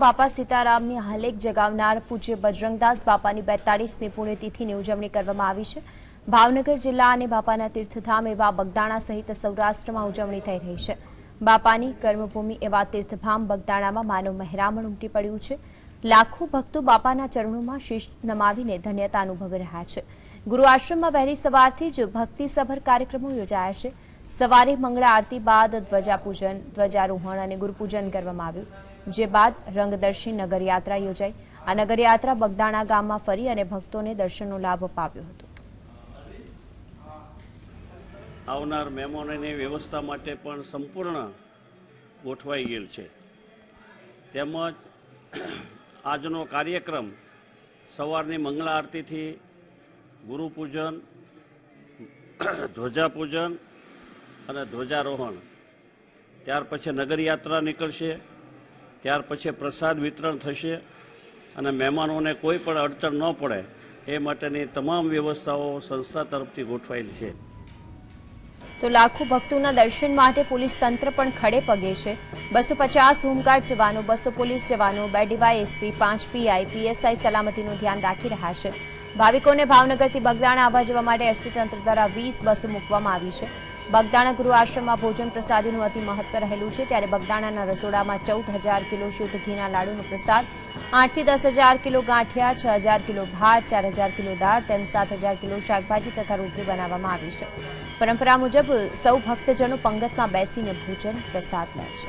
બાપા સીતારામની હલેક જગાવનાર પૂજ્ય બજરંગદાસ બાપાની બેતાળીસમી પુણ્યતિથિની ઉજવણી કરવામાં આવી છે. ભાવનગર જિલ્લા અને બાપાના તીર્થધામ એવા બગદાણા સહિત સૌરાષ્ટ્રમાં ઉજવણી થઈ રહી છે. બાપાની કર્મભૂમિ એવા તીર્થધામ બગદાણામાં માનવ મહેરામણ ઉમટી પડ્યું છે. લાખો ભક્તો બાપાના ચરણોમાં શીશ નમાવીને ધન્યતા અનુભવી રહ્યા છે. ગુરુ આશ્રમમાં વહેલી સવારથી જ ભક્તિસભર કાર્યક્રમો યોજાયા છે. સવારે મંગળા આરતી બાદ ધ્વજાપૂજન, ધ્વજારોહણ અને ગુરુપૂજન કરવામાં આવ્યું. જે બાદ રંગદર્શી નગરયાત્રા યોજાઈ. આ નગરયાત્રા બગદાણા ગામમાં ફરી અને ભક્તોને દર્શનનો લાભ અપાવ્યો હતો. આવનાર મહેમાનોની વ્યવસ્થા માટે પણ સંપૂર્ણ ગોઠવાઈ ગયેલ છે. તેમજ આજનો કાર્યક્રમ સવારની મંગળા આરતીથી ગુરુપૂજન ધ્વજાપૂજન અને ધ્વજારોહણ. ત્યાર પછી નગરયાત્રા નીકળશે. ત્યાર પછી પ્રસાદ વિતરણ થશે અને મહેમાનોને કોઈ પણ અડચણ ન પડે, એ માટેની તમામ વ્યવસ્થાઓ સંસ્થા તરફથી ગોઠવાયેલી છે. તો લાખો ભક્તોના દર્શન માટે પોલીસ તંત્ર પણ ખડે પગે છે. બસો પચાસ હોમગાર્ડ જવાનો, બસો પોલીસ જવાનો, બે ડીવાયએસપી, પાંચ પીઆઈ, પીએસઆઈ સલામતીનું ધ્યાન રાખી રહ્યા છે. ભાવિકોને ભાવનગરથી બગદાણા આવવા જવા માટે એસટી તંત્ર દ્વારા વીસ બસો મૂકવામાં આવી છે. બગદાણા ગૃહ આશ્રમમાં ભોજન પ્રસાદીનું અતિ મહત્વ રહેલું છે. ત્યારે બગદાણાના રસોડામાં ચૌદ હજાર કિલો શુદ્ધ ઘીના લાડુનો પ્રસાદ, આઠથી દસ હજાર કિલો ગાંઠિયા, છ હજાર કિલો ભાત, ચાર હજાર કિલો દાળ, તેમ સાત હજાર કિલો શાકભાજી તથા રોટલી બનાવવામાં આવી છે. પરંપરા મુજબ સૌ ભક્તજનો પંગતમાં બેસીને ભોજન પ્રસાદ લે છે.